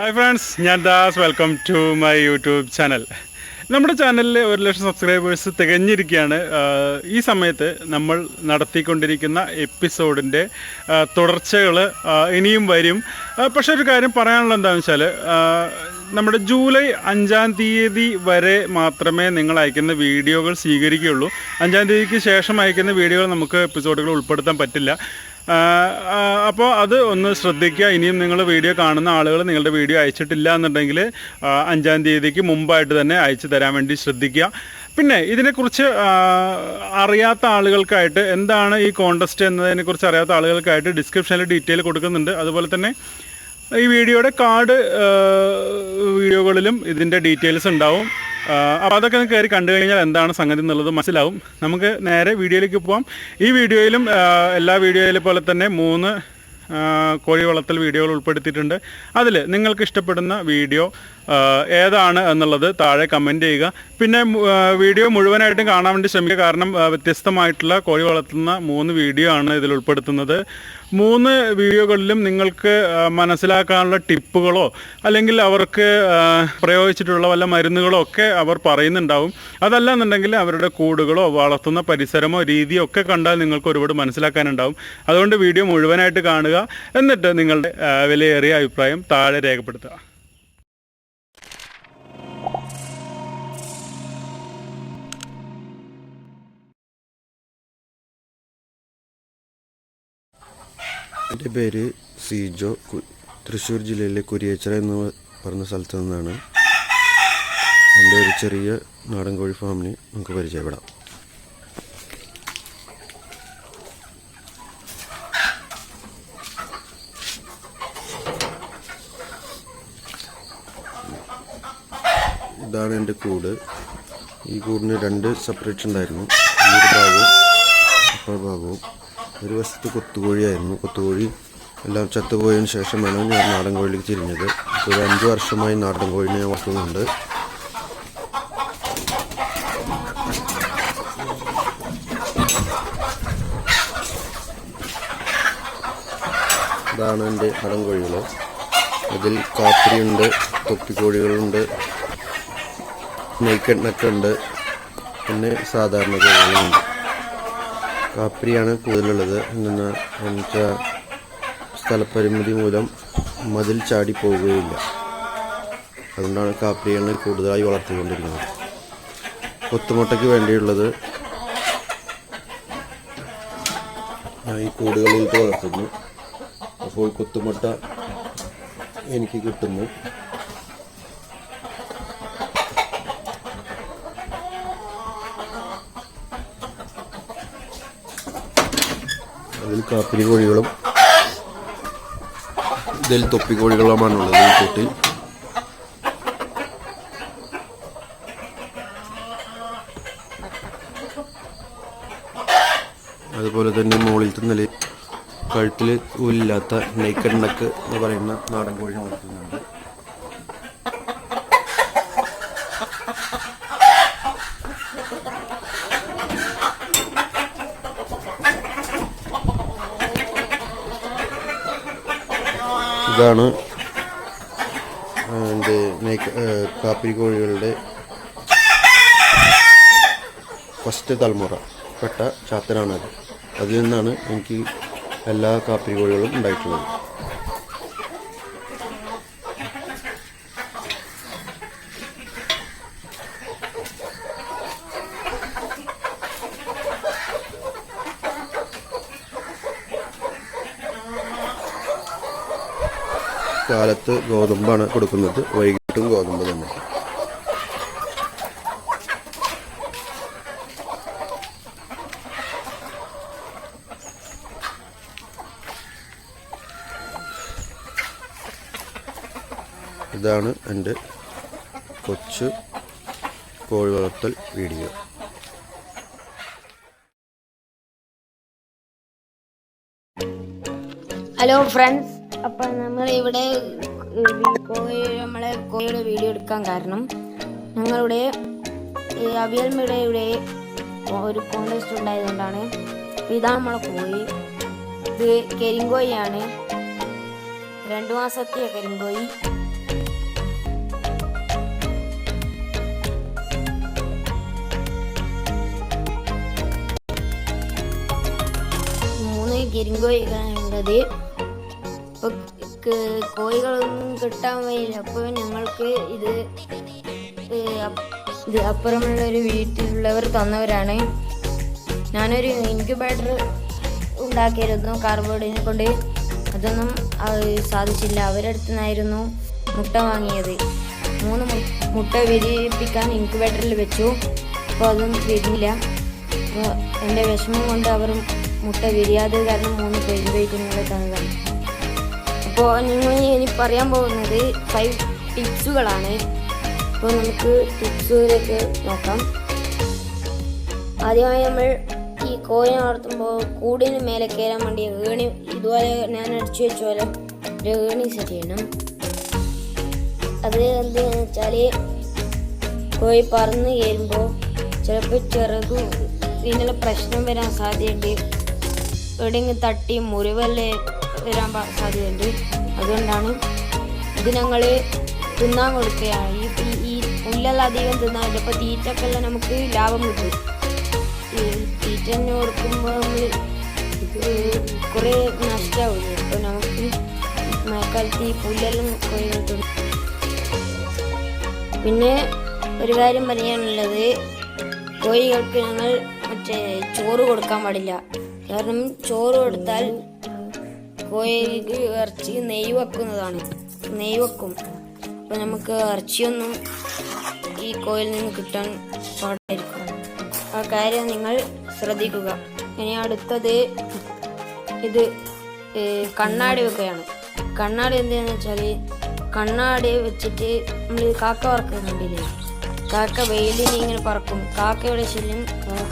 Hi friends ഞാൻ Das. Welcome to my YouTube channel നമ്മുടെ ചാനലിൽ ഒരു ലക്ഷം സബ്സ്ക്രൈബേഴ്സ് തികഞ്ഞിരിക്കുകയാണ്. ഈ സമയത്ത് നമ്മൾ നടത്തിക്കൊണ്ടിരിക്കുന്ന എപ്പിസോഡിന്റെ തുടർച്ചകൾ ഇനിയും വരും. പക്ഷേ ഒരു കാര്യം പറയാനുള്ളത് എന്താണെന്ന് വെച്ചാൽ നമ്മുടെ ജൂലൈ അഞ്ചാം തീയതി വരെ മാത്രമേ നിങ്ങൾ അയക്കുന്ന വീഡിയോകൾ സ്വീകരിക്കുകയുള്ളൂ. അഞ്ചാം തീയതിക്ക് ശേഷം അയക്കുന്ന വീഡിയോകൾ നമുക്ക് എപ്പിസോഡുകൾ ഉൾപ്പെടുത്താൻ പറ്റില്ല. അപ്പോൾ അത് ഒന്ന് ശ്രദ്ധിക്കുക. ഇനിയും നിങ്ങൾ വീഡിയോ കാണുന്ന ആളുകൾ നിങ്ങളുടെ വീഡിയോ അയച്ചിട്ടില്ല എന്നുണ്ടെങ്കിൽ അഞ്ചാം തീയതിക്ക് മുമ്പായിട്ട് തന്നെ അയച്ചു തരാൻ വേണ്ടി ശ്രദ്ധിക്കുക. പിന്നെ ഇതിനെക്കുറിച്ച് അറിയാത്ത ആളുകൾക്കായിട്ട് എന്താണ് ഈ കോണ്ടസ്റ്റ് എന്നതിനെക്കുറിച്ച് അറിയാത്ത ആളുകൾക്കായിട്ട് ഡിസ്ക്രിപ്ഷനിൽ ഡീറ്റെയിൽ കൊടുക്കുന്നുണ്ട്. അതുപോലെ തന്നെ ഈ വീഡിയോയുടെ കാർഡ് വീഡിയോകളിലും ഇതിന്റെ ഡീറ്റെയിൽസ് ഉണ്ടാവും. അപ്പോൾ അതൊക്കെ ഒന്ന് കയറി കണ്ടു കഴിഞ്ഞാൽ എന്താണ് സംഗതി എന്നുള്ളത് മനസ്സിലാവും. നമുക്ക് നേരെ വീഡിയോയിലേക്ക് പോവാം. ഈ വീഡിയോയിലും എല്ലാ വീഡിയോയിലെ പോലെ തന്നെ മൂന്ന് കോഴി വളർത്തൽ വീഡിയോകൾ ഉൾപ്പെടുത്തിയിട്ടുണ്ട്. അതിൽ നിങ്ങൾക്ക് ഇഷ്ടപ്പെടുന്ന വീഡിയോ ഏതാണ് എന്നുള്ളത് താഴെ കമന്റ് ചെയ്യുക. പിന്നെ വീഡിയോ മുഴുവനായിട്ടും കാണാൻ വേണ്ടി ശ്രമിക്കുക. കാരണം വ്യത്യസ്തമായിട്ടുള്ള കോഴി വളർത്തുന്ന മൂന്ന് വീഡിയോ ആണ് ഇതിൽ ഉൾപ്പെടുത്തുന്നത്. മൂന്ന് വീഡിയോകളിലും നിങ്ങൾക്ക് മനസ്സിലാക്കാനുള്ള ടിപ്പുകളോ അല്ലെങ്കിൽ അവർക്ക് പ്രയോഗിച്ചിട്ടുള്ള വല്ല മരുന്നുകളോ ഒക്കെ അവർ പറയുന്നുണ്ടാവും. അതല്ല എന്നുണ്ടെങ്കിൽ അവരുടെ കൂടുകളോ വളർത്തുന്ന പരിസരമോ രീതിയോ ഒക്കെ കണ്ടാൽ നിങ്ങൾക്ക് ഒരുപാട് മനസ്സിലാക്കാനുണ്ടാവും. അതുകൊണ്ട് വീഡിയോ മുഴുവനായിട്ട് കാണുക. എന്നിട്ട് നിങ്ങളുടെ വിലയേറിയ അഭിപ്രായം താഴെ രേഖപ്പെടുത്തുക. എന്റെ പേര് സിജോ. തൃശ്ശൂർ ജില്ലയിലെ കുരിയച്ചിറ എന്ന് പറഞ്ഞ സ്ഥലത്ത് നിന്നാണ് എന്റെ ഒരു ചെറിയ നാടൻ കോഴി ഫാമിന് നമുക്ക് പരിചയപ്പെടാം. ഇതാണ് എന്റെ കൂട്. ഈ കൂടിന് രണ്ട് സെപ്പറേറ്റ് ഉണ്ടായിരുന്നു. ഈ ഒരു ഭാഗവും അപ്പുറ ഭാഗവും. ഒരു വശത്ത് കൊത്തുകോഴിയായിരുന്നു. കൊത്തുകോഴി എല്ലാം ചത്തുപോയതിനു ശേഷമാണ് ഞാൻ നാടൻ കോഴിയിലേക്ക് തിരിഞ്ഞത്. ഒരു അഞ്ച് വർഷമായി നാടൻ കോഴിനെ ഞാൻ വളർത്തുന്നുണ്ട്. ഇതാണ് എന്റെ നാടൻ കോഴികൾ. അതിൽ കാപ്പിരിയുണ്ട് തൊപ്പിക്കോഴികളുണ്ട് നെയ്ക്കെണ്ണക്കുണ്ട് പിന്നെ സാധാരണ കോഴികളുണ്ട്. കാപ്പിരിയാണ് കൂടുതലുള്ളത്. എന്നാൽ എനിക്ക് സ്ഥലപരിമിതി മൂലം മതിൽ ചാടി പോവുകയില്ല. അതുകൊണ്ടാണ് കാപ്പിരിയാണ് കൂടുതലായി വളർത്തിക്കൊണ്ടിരിക്കുന്നത്. കൊത്തുമുട്ടയ്ക്ക് വേണ്ടിയുള്ളത് ഈ കൂടുകളിൽ വളർത്തുന്നു. അപ്പോൾ കൊത്തുമുട്ട എനിക്ക് കിട്ടുന്നു അതിൽ കാപ്പിരി കോഴികളും ഇതിൽ തൊപ്പി കോഴികളുമാണുള്ളത് ഈ കൂട്ടിൽ. അതുപോലെ തന്നെ മുകളിലത്തെ നില കഴുത്തിൽ ഊലില്ലാത്ത നെയ്ക്കഡ് നക്ക് എന്ന് പറയുന്ന നാടൻ കോഴി വളർത്തുന്നുണ്ട്. ഇതാണ് എന്റെ കാപ്പിരി കോഴികളുടെ ഫസ്റ്റ് തലമുറ. പെട്ട ചാത്തനാണത്. അതിൽ നിന്നാണ് എനിക്ക് എല്ലാ കാപ്പിരി കോഴികളും ഉണ്ടായിട്ടുള്ളത്. കാലത്ത് ഗോതമ്പാണ് കൊടുക്കുന്നത്. വൈകിട്ടും ഗോതമ്പ് തന്നെ. ഇതാണ് എന്റെ കൊച്ചു കോഴി വളർത്തൽ വീഡിയോ. ഹലോ ഫ്രണ്ട്സ് അപ്പം ഞങ്ങൾ ഇവിടെ കോഴി നമ്മളെ കോഴിയുടെ വീഡിയോ എടുക്കാൻ കാരണം ഞങ്ങളുടെ അവിയൽമയുടെ ഇവിടെ ഒരു കോൺടെസ്റ്റ് ഉണ്ടായതുകൊണ്ടാണ്. ഇതാണ് നമ്മളെ കോഴി ഇത് കരിങ്കോയിയാണ് രണ്ടു മാസത്തെ കരിങ്കോയി മൂന്ന് കരിങ്കോയികളാണുള്ളത് ഇപ്പോൾ കോഴികളൊന്നും കിട്ടാൻ വയ്യില്ല അപ്പോൾ ഞങ്ങൾക്ക് ഇത് ഇത് അപ്പുറമുള്ള ഒരു വീട്ടിലുള്ളവർ തന്നവരാണ്. ഞാനൊരു ഇൻക്യുബേറ്റർ ഉണ്ടാക്കിയിരുന്നു കാർബോർഡിനെ കൊണ്ട്. അതൊന്നും അത് സാധിച്ചില്ല. അവരടുത്ത് നിന്നായിരുന്നു മുട്ട വാങ്ങിയത്. മൂന്ന് മുട്ട വിരിയിപ്പിക്കാൻ ഇൻക്യുബേറ്ററിൽ വെച്ചു. അപ്പോൾ അതും വിരിഞ്ഞില്ല അപ്പോൾ എന്റെ വിഷമം കൊണ്ട് അവർ മുട്ട വിരിയാതെ കാരണം മൂന്ന് പേര് കുഞ്ഞുങ്ങളെ തന്നതാണ്. അപ്പോൾ നിങ്ങൾ ഇനി പറയാൻ പോകുന്നത് ഫൈവ് ടിപ്സുകളാണ് അപ്പോൾ നമുക്ക് ടിപ്സുകളൊക്കെ നോക്കാം. ആദ്യമായി നമ്മൾ ഈ കോയിനെ വളർത്തുമ്പോൾ കൂടിന് മേലെ കയറാൻ വേണ്ടി ഏണി ഇതുപോലെ ഞാൻ അടിച്ചു വെച്ച പോലെ ഒരു ഏണി സെറ്റ് ചെയ്യണം. അത് എന്താണെന്ന് വെച്ചാൽ കോഴി പറന്ന് കയറുമ്പോൾ ചിലപ്പോൾ ചെറുതും ഇതിനുള്ള പ്രശ്നം വരാൻ സാധ്യതയുണ്ട്. എവിടെയെങ്കിലും തട്ടി മുറിവല്ലേ വരാൻ സാധ്യതയുണ്ട്. അതുകൊണ്ടാണ് ഇത് ഞങ്ങൾ തിന്നാൻ കൊടുക്കുകയാണ് ഈ ഈ- പുല്ലെല്ലാം അധികം തിന്നാൻ അപ്പോൾ തീറ്റക്കെല്ലാം നമുക്ക് ലാഭം കിട്ടും. തീറ്റ തന്നെ കൊടുക്കുമ്പോൾ നമ്മൾ കുറേ നഷ്ടമാവും അപ്പോൾ നമുക്ക് മഴക്കാലത്ത് ഈ പുല്ലെല്ലാം കുറേ കിട്ടും. പിന്നെ ഒരു കാര്യം പറയാനുള്ളത്. കോഴികൾക്ക് ഞങ്ങൾ മറ്റേ ചോറ് കൊടുക്കാൻ പാടില്ല. കാരണം ചോറ് കൊടുത്താൽ കോഴിക്ക് ഇറച്ചി നെയ്യ് വെക്കുന്നതാണ്. നെയ്യ് വെക്കും. അപ്പോൾ നമുക്ക് ഇറച്ചിയൊന്നും ഈ കോയിൽ നിന്ന് കിട്ടാൻ പാടായിരിക്കും. ആ കാര്യം നിങ്ങൾ ശ്രദ്ധിക്കുക. ഇനി അടുത്തത് ഇത് കണ്ണാടി വെക്കുകയാണ്. കണ്ണാടി എന്താണെന്ന് വെച്ചാൽ കണ്ണാടി വെച്ചിട്ട് നമ്മൾ കാക്ക പറക്കുന്നുണ്ടില്ലേ കാക്ക വെയിലിനെ ഇങ്ങനെ പറക്കും. കാക്കയുടെ ശല്യം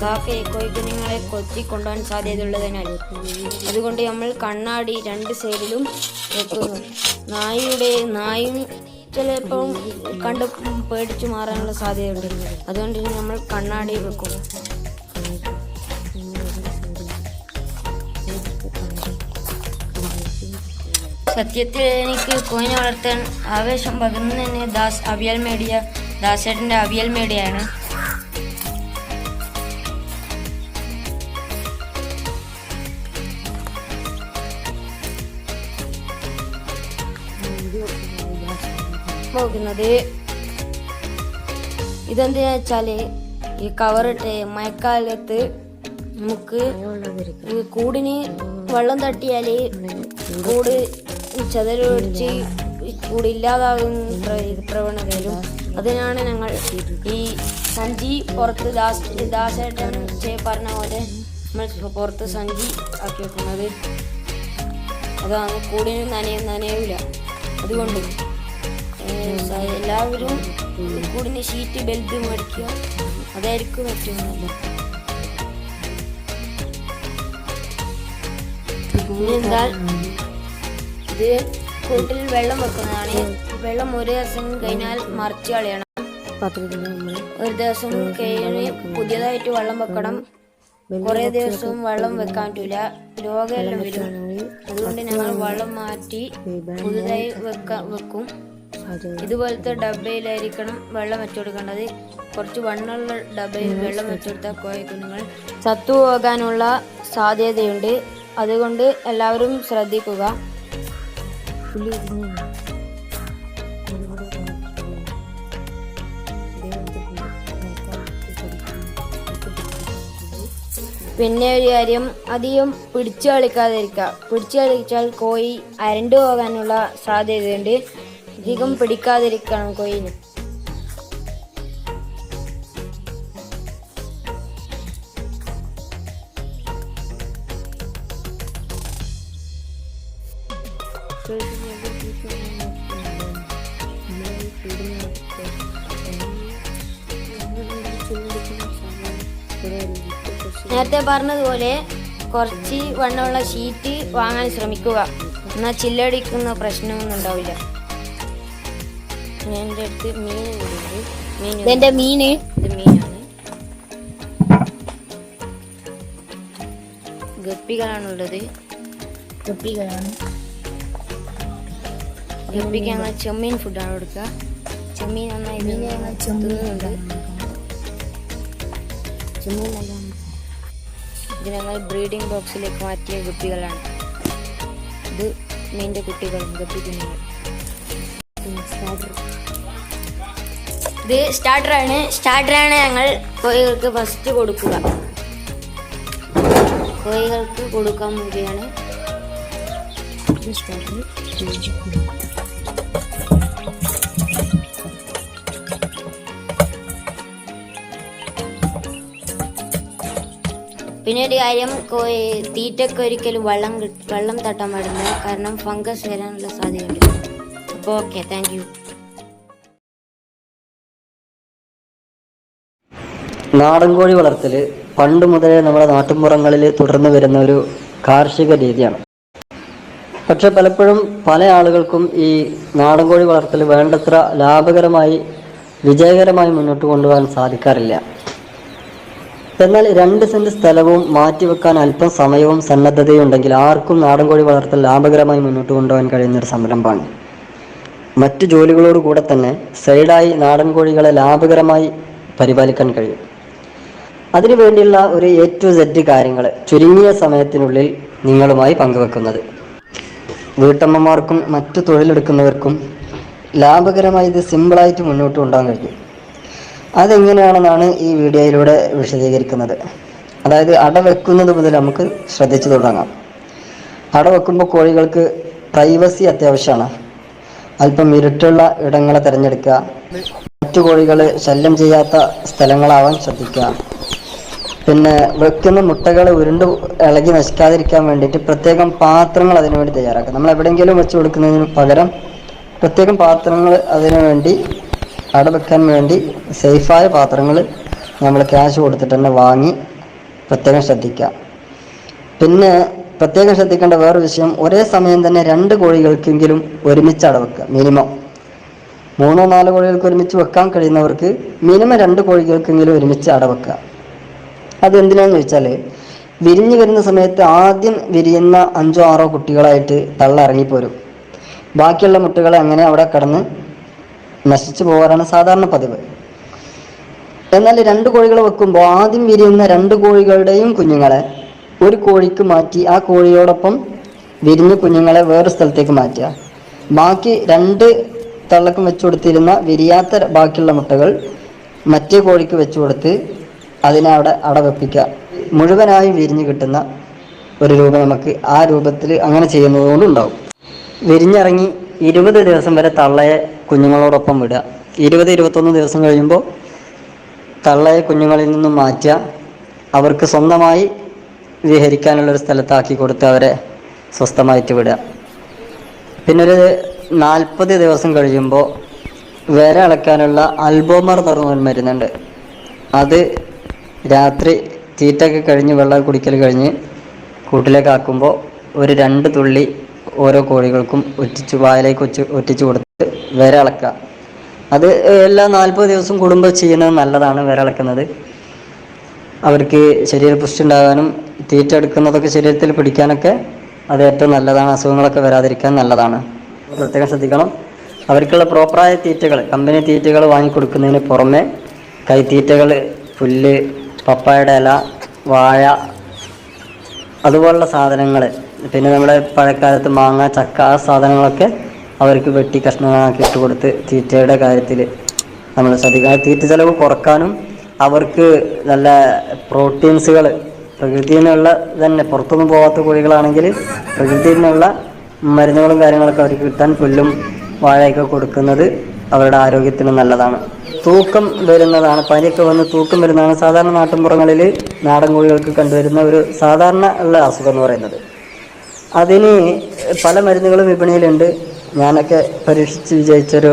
കാക്കയെ കോഴിക്കുഞ്ഞുങ്ങളെ കൊത്തി കൊണ്ടുപോകാൻ സാധ്യതയുള്ളതിനാൽ. അതുകൊണ്ട് നമ്മൾ കണ്ണാടി രണ്ട് സൈഡിലും വെക്കുന്നു. നായയുടെ നായും ചിലപ്പോൾ കണ്ട് പേടിച്ചു മാറാനുള്ള സാധ്യതയുണ്ട്. അതുകൊണ്ട് നമ്മൾ കണ്ണാടി വെക്കും. സത്യത്തിൽ എനിക്ക് കോയിനെ വളർത്താൻ ആവേശം പകർന്നു തന്നെ ദാസ് അവിയൽ മേടിയ ദാസേട്ടന്റെ അവിയൽ മേടിയാണ്. പോകുന്നത് ഇതെന്താ വെച്ചാൽ ഈ കവറിട്ട് മഴക്കാലത്ത് നമുക്ക് കൂടിന് വെള്ളം തട്ടിയാൽ കൂട് ചതൽ കൂടില്ലാതാകും ഈ അതിനാണ് ഞങ്ങൾ ഈ സഞ്ചി പുറത്ത് ദാസ് ദാസേട്ടാണ് ചെയ് പറഞ്ഞ പോലെ നമ്മൾ പുറത്ത് സഞ്ചി ആക്കി വെക്കുന്നത്. അതാണ് കൂടിന് നനയും നനയൂല. അതുകൊണ്ട് എല്ലാവരും കൂടിന് ഷീറ്റ് ബെൽറ്റ് മേടിക്കുക. അതായിരിക്കും ഏറ്റവും നല്ലത്. ഇനി എന്താൽ ഇത് കൂട്ടിൽ വെള്ളം വെക്കുന്നതാണ്. വെള്ളം ഒരു ദിവസം കഴിഞ്ഞാൽ മറിച്ച് കളയണം. ഒരു ദിവസം കഴിഞ്ഞ് പുതിയതായിട്ട് വെള്ളം വെക്കണം. കുറെ ദിവസവും വെള്ളം വെക്കാൻ പറ്റൂല. രോഗമെല്ലാം വരും. അതുകൊണ്ട് ഞങ്ങൾ വെള്ളം മാറ്റി പുതുതായി വെക്ക വെക്കും. ഇതുപോലത്തെ ഡബയിലായിരിക്കണം വെള്ളം വെച്ചു കൊടുക്കേണ്ടത്. കുറച്ച് വണ്ണുള്ള ഡബയിൽ വെള്ളം വെച്ചുകൊടുത്താൽ കൊടുത്താൽ ചത്തു ചത്തുപോകാനുള്ള സാധ്യതയുണ്ട്. അതുകൊണ്ട് എല്ലാവരും ശ്രദ്ധിക്കുക. പിന്നെ ഒരു കാര്യം അധികം പിടിച്ചു കളിക്കാതിരിക്കുക. പിടിച്ചു കളിച്ചാൽ കോഴി അരണ്ടു പോകാനുള്ള സാധ്യതയുണ്ട്. അധികം പിടിക്കാതിരിക്കണം കോഴിന്. നേരത്തെ പറഞ്ഞതുപോലെ കുറച്ച് വണ്ണമുള്ള ഷീറ്റ് വാങ്ങാൻ ശ്രമിക്കുക. എന്നാൽ ചില്ലടിക്കുന്ന പ്രശ്നമൊന്നും ഉണ്ടാവില്ല. എന്റെ അടുത്ത് മീൻ മീൻ ഇതെന്റെ മീന് ഇത് മീനാണ്. ഗപ്പികളാണുള്ളത്. ഗപ്പികളാണ്. ഗപ്പിക്ക് ഞങ്ങൾ ചെമ്മീൻ ഫുഡാണ് കൊടുക്കുക. ചെമ്മീൻ നന്നായി തിന്നുന്നുണ്ട്. ഇത് ഞങ്ങൾ ബ്രീഡിംഗ് ബോക്സിലേക്ക് മാറ്റിയ കുട്ടികളാണ്. ഇത് മീന്റെ കുട്ടികളും ഗപ്പി കുഞ്ഞുങ്ങൾ ഇത് സ്റ്റാർട്ടറാണ് സ്റ്റാർട്ടറാണ് ഞങ്ങൾ കോഴികൾക്ക് ഫസ്റ്റ് കൊടുക്കുക. കോഴികൾക്ക് കൊടുക്കാൻ വേണ്ടിയാണ് സ്റ്റാർട്ടർ പിന്നെ ഒരു കാര്യം കോഴി തീറ്റയ്ക്ക് ഒരിക്കലും വെള്ളം വെള്ളം തട്ടാൻ പാടില്ല. കാരണം ഫംഗസ് വരാനുള്ള സാധ്യതയുണ്ട്. അപ്പോൾ ഓക്കെ താങ്ക് നാടൻ കോഴി വളർത്തൽ പണ്ട് മുതലേ നമ്മുടെ നാട്ടിൻപുറങ്ങളിൽ തുടർന്നു വരുന്ന ഒരു കാർഷിക രീതിയാണ്. പക്ഷെ പലപ്പോഴും പല ആളുകൾക്കും ഈ നാടൻ കോഴി വളർത്തൽ വേണ്ടത്ര ലാഭകരമായി വിജയകരമായി മുന്നോട്ട് കൊണ്ടുപോകാൻ സാധിക്കാറില്ല. എന്നാൽ രണ്ട് സെന്റ് സ്ഥലവും മാറ്റിവെക്കാൻ അല്പം സമയവും സന്നദ്ധതയും ഉണ്ടെങ്കിൽ ആർക്കും നാടൻ കോഴി വളർത്തൽ ലാഭകരമായി മുന്നോട്ട് കൊണ്ടുപോകാൻ കഴിയുന്ന ഒരു സംരംഭമാണ്. മറ്റു ജോലികളോട് കൂടെ തന്നെ സൈഡായി നാടൻ കോഴികളെ ലാഭകരമായി പരിപാലിക്കാൻ കഴിയും. അതിനു വേണ്ടിയുള്ള ഒരു എ ടു സെഡ് കാര്യങ്ങൾ ചുരുങ്ങിയ സമയത്തിനുള്ളിൽ നിങ്ങളുമായി പങ്കുവെക്കുന്നത്. വീട്ടമ്മമാർക്കും മറ്റു തൊഴിലെടുക്കുന്നവർക്കും ലാഭകരമായി ഇത് സിമ്പിളായിട്ട് മുന്നോട്ട് കൊണ്ടുപോകാൻ കഴിയും. അതെങ്ങനെയാണെന്നാണ് ഈ വീഡിയോയിലൂടെ വിശദീകരിക്കുന്നത്. അതായത് അട വെക്കുന്നത് മുതൽ നമുക്ക് ശ്രദ്ധിച്ചു തുടങ്ങാം. അട വെക്കുമ്പോൾ കോഴികൾക്ക് പ്രൈവസി അത്യാവശ്യമാണ്. അല്പം ഇരുട്ടുള്ള ഇടങ്ങളെ തിരഞ്ഞെടുക്കുക. മറ്റു കോഴികൾ ശല്യം ചെയ്യാത്ത സ്ഥലങ്ങളാവാൻ ശ്രദ്ധിക്കുക. പിന്നെ വെക്കുന്ന മുട്ടകൾ ഉരുണ്ട് ഇളകി നശിക്കാതിരിക്കാൻ വേണ്ടിയിട്ട് പ്രത്യേകം പാത്രങ്ങൾ അതിനു വേണ്ടി തയ്യാറാക്കുക. നമ്മൾ എവിടെയെങ്കിലും വെച്ച് കൊടുക്കുന്നതിന് പകരം പ്രത്യേകം പാത്രങ്ങൾ അതിനു വേണ്ടി അവിടെ വെക്കാൻ വേണ്ടി സേഫായ പാത്രങ്ങൾ നമ്മൾ ക്യാഷ് കൊടുത്തിട്ട് തന്നെ വാങ്ങി പ്രത്യേകം ശ്രദ്ധിക്കുക. പിന്നെ പ്രത്യേകം ശ്രദ്ധിക്കേണ്ട വേറൊരു വിഷയം ഒരേ സമയം തന്നെ രണ്ട് കോഴികൾക്കെങ്കിലും ഒരുമിച്ച് അടവെക്കുക മിനിമം മൂന്നോ നാലോ കോഴികൾക്ക് ഒരുമിച്ച് വെക്കാൻ കഴിയുന്നവർക്ക് മിനിമം രണ്ട് കോഴികൾക്കെങ്കിലും ഒരുമിച്ച് അടവെക്കുക അതെന്തിനാന്ന് വെച്ചാൽ വിരിഞ്ഞു വരുന്ന സമയത്ത് ആദ്യം വിരിയുന്ന അഞ്ചോ ആറോ കുട്ടികളായിട്ട് തള്ള ഇറങ്ങിപ്പോരും ബാക്കിയുള്ള മുട്ടകളെ അങ്ങനെ അവിടെ കിടന്ന് നശിച്ചു പോകാറാണ് സാധാരണ പതിവ്. എന്നാൽ രണ്ട് കോഴികൾ വെക്കുമ്പോൾ ആദ്യം വിരിയുന്ന രണ്ട് കോഴികളുടെയും കുഞ്ഞുങ്ങളെ ഒരു കോഴിക്ക് മാറ്റി ആ കോഴിയോടൊപ്പം വിരിഞ്ഞ കുഞ്ഞുങ്ങളെ വേറൊരു സ്ഥലത്തേക്ക് മാറ്റുക. ബാക്കി രണ്ട് തള്ളക്കും വെച്ചു കൊടുത്തിരുന്ന വിരിയാത്ത ബാക്കിയുള്ള മുട്ടകൾ മറ്റേ കോഴിക്ക് വെച്ചു കൊടുത്ത് അതിനെ അവിടെ അടവെപ്പിക്കുക. വെപ്പിക്കുക മുഴുവനായും വിരിഞ്ഞ് കിട്ടുന്ന ഒരു രൂപം നമുക്ക് ആ രൂപത്തിൽ അങ്ങനെ ചെയ്യുന്നതുകൊണ്ടുണ്ടാവും വിരിഞ്ഞിറങ്ങി ഇരുപത് ദിവസം വരെ തള്ളയെ കുഞ്ഞുങ്ങളോടൊപ്പം വിടുക. ഇരുപത് ഇരുപത്തൊന്ന് ദിവസം കഴിയുമ്പോൾ തള്ളയെ കുഞ്ഞുങ്ങളിൽ നിന്നും മാറ്റുക. അവർക്ക് സ്വന്തമായി വിഹരിക്കാനുള്ളൊരു സ്ഥലത്താക്കി കൊടുത്ത് അവരെ സ്വസ്ഥമായിട്ട് വിടുക. പിന്നൊരു നാൽപ്പത് ദിവസം കഴിയുമ്പോൾ വിര അളക്കാനുള്ള അൽബോമർ എന്ന് പറഞ്ഞ മരുന്നുണ്ട്. അത് രാത്രി തീറ്റൊക്കെ കഴിഞ്ഞ് വെള്ളം കുടിക്കൽ കഴിഞ്ഞ് കൂട്ടിലേക്ക് ആക്കുമ്പോൾ ഒരു രണ്ട് തുള്ളി ഓരോ കോഴികൾക്കും ഒറ്റിച്ച് വായിലേക്ക് ഒറ്റിച്ച് കൊടുത്ത് വിര അളക്കുക അത് എല്ലാ നാൽപ്പത് ദിവസം കുടുംബം ചെയ്യുന്നത് നല്ലതാണ് വിരളക്കുന്നത്. അവർക്ക് ശരീരപുഷ്ടി ഉണ്ടാകാനും തീറ്റ എടുക്കുന്നതൊക്കെ ശരീരത്തിൽ പിടിക്കാനൊക്കെ അത് ഏറ്റവും നല്ലതാണ്. അസുഖങ്ങളൊക്കെ വരാതിരിക്കാൻ നല്ലതാണ്. പ്രത്യേകം ശ്രദ്ധിക്കണം. അവർക്കുള്ള പ്രോപ്പറായ തീറ്റകൾ കമ്പനി തീറ്റകൾ വാങ്ങിക്കൊടുക്കുന്നതിന് പുറമെ കൈത്തീറ്റകൾ പുല്ല് പപ്പായുടെ ഇല വാഴ അതുപോലുള്ള സാധനങ്ങൾ പിന്നെ നമ്മുടെ പഴക്കാലത്ത് മാങ്ങ ചക്ക ആ സാധനങ്ങളൊക്കെ അവർക്ക് വെട്ടി കഷ്ണമാക്കി ഇട്ട് കൊടുത്ത് തീറ്റയുടെ കാര്യത്തിൽ നമ്മൾ ശ്രദ്ധിക്കണം തീറ്റ ചിലവ് കുറക്കാനും അവർക്ക് നല്ല പ്രോട്ടീൻസുകൾ പ്രകൃതിയിൽ നിന്നുള്ള തന്നെ പുറത്തൊന്നും പോകാത്ത കോഴികളാണെങ്കിൽ പ്രകൃതിയിൽ നിന്നുള്ള മരുന്നുകളും കാര്യങ്ങളൊക്കെ അവർക്ക് കിട്ടാൻ പുല്ലും വാഴയൊക്കെ കൊടുക്കുന്നത് അവരുടെ ആരോഗ്യത്തിന് നല്ലതാണ്. തൂക്കം വരുന്നതാണ്. പനിയൊക്കെ വന്ന് തൂക്കം വരുന്നതാണ്. സാധാരണ നാട്ടിൻപുറങ്ങളിൽ നാടൻ കോഴികൾക്ക് കണ്ടുവരുന്ന ഒരു സാധാരണ ഉള്ള അസുഖം എന്ന് പറയുന്നത്. അതിന് പല മരുന്നുകളും വിപണിയിലുണ്ട്. ഞാനൊക്കെ പരീക്ഷിച്ച് വിജയിച്ചൊരു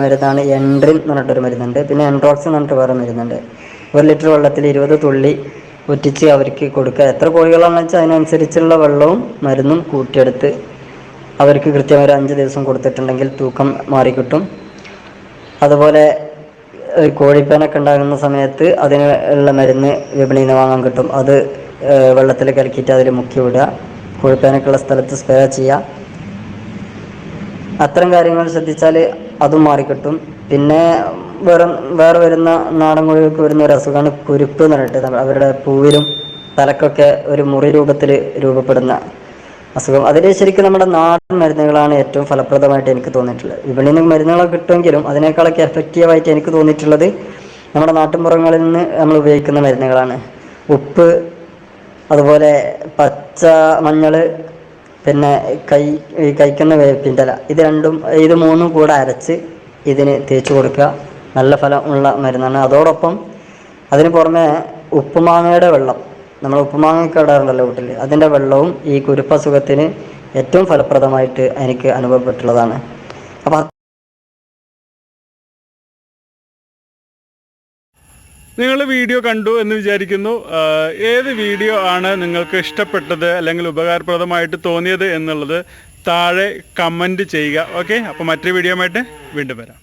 മരുന്നാണ് എൻട്രിൻ എന്ന് പറഞ്ഞിട്ടൊരു മരുന്നുണ്ട്. പിന്നെ എൻട്രോക്സ് എന്ന് പറഞ്ഞിട്ട് വേറെ മരുന്നുണ്ട്. ഒരു ലിറ്റർ വെള്ളത്തിൽ ഇരുപത് തുള്ളി ഒറ്റിച്ച് അവർക്ക് കൊടുക്കുക. എത്ര കോഴികളാണെന്ന് വെച്ചാൽ അതിനനുസരിച്ചുള്ള വെള്ളവും മരുന്നും കൂട്ടിയെടുത്ത് അവർക്ക് കൃത്യമായി ഒരു അഞ്ച് ദിവസം കൊടുത്തിട്ടുണ്ടെങ്കിൽ തൂക്കം മാറിക്കിട്ടും. അതുപോലെ കോഴിപ്പേനൊക്കെ ഉണ്ടാകുന്ന സമയത്ത് അതിനുള്ള മരുന്ന് വിപണിയിൽ നിന്ന് വാങ്ങാൻ കിട്ടും. അത് വെള്ളത്തിൽ കലക്കിയിട്ട് അതിൽ മുക്കി വിടുക. കോഴിപ്പേനൊക്കെയുള്ള സ്ഥലത്ത് സ്പ്രേ ചെയ്യുക. അത്തരം കാര്യങ്ങൾ ശ്രദ്ധിച്ചാൽ അതും മാറിക്കിട്ടും. പിന്നെ വേറെ വേറെ വരുന്ന നാടൻ കോഴികൾക്ക് വരുന്ന ഒരു അസുഖമാണ് കുരുപ്പ് എന്ന് പറഞ്ഞിട്ട്. അവരുടെ പൂവിലും തലക്കൊക്കെ ഒരു മുറി രൂപത്തിൽ രൂപപ്പെടുന്ന അസുഖം. അതിൽ ശരിക്കും നമ്മുടെ നാടൻ മരുന്നുകളാണ് ഏറ്റവും ഫലപ്രദമായിട്ട് എനിക്ക് തോന്നിയിട്ടുള്ളത്. വിപണിയിൽ നിന്ന് മരുന്നുകളൊക്കെ കിട്ടുമെങ്കിലും അതിനേക്കാളൊക്കെ എഫക്റ്റീവായിട്ട് എനിക്ക് തോന്നിയിട്ടുള്ളത് നമ്മുടെ നാട്ടിൻപുറങ്ങളിൽ നിന്ന് നമ്മൾ ഉപയോഗിക്കുന്ന മരുന്നുകളാണ്. ഉപ്പ് അതുപോലെ പച്ച മഞ്ഞൾ പിന്നെ കൈ കൈക്കുന്ന വേപ്പിന്റെ ഇല ഇത് രണ്ടും ഇത് മൂന്നും കൂടെ അരച്ച് ഇതിന് തേച്ച് കൊടുക്കുക. നല്ല ഫലം ഉള്ള മരുന്നാണ്. അതോടൊപ്പം അതിന് പുറമെ ഉപ്പുമാങ്ങയുടെ വെള്ളം. നമ്മൾ ഉപ്പുമാങ്ങയൊക്കെ ഇടാറുണ്ടല്ലോ വീട്ടിൽ അതിന്റെ വെള്ളവും ഈ കുരുപ്പസുഖത്തിന് ഏറ്റവും ഫലപ്രദമായിട്ട് എനിക്ക് അനുഭവപ്പെട്ടുള്ളതാണ്. അപ്പം നിങ്ങൾ വീഡിയോ കണ്ടു എന്ന് വിചാരിക്കുന്നു. ഏത് വീഡിയോ ആണ് നിങ്ങൾക്ക് ഇഷ്ടപ്പെട്ടത് അല്ലെങ്കിൽ ഉപകാരപ്രദമായിട്ട് തോന്നിയത് എന്നുള്ളത് താഴെ കമന്റ് ചെയ്യുക. ഓക്കെ? അപ്പോൾ മറ്റൊരു വീഡിയോ ആയിട്ട് വീണ്ടും വരാം.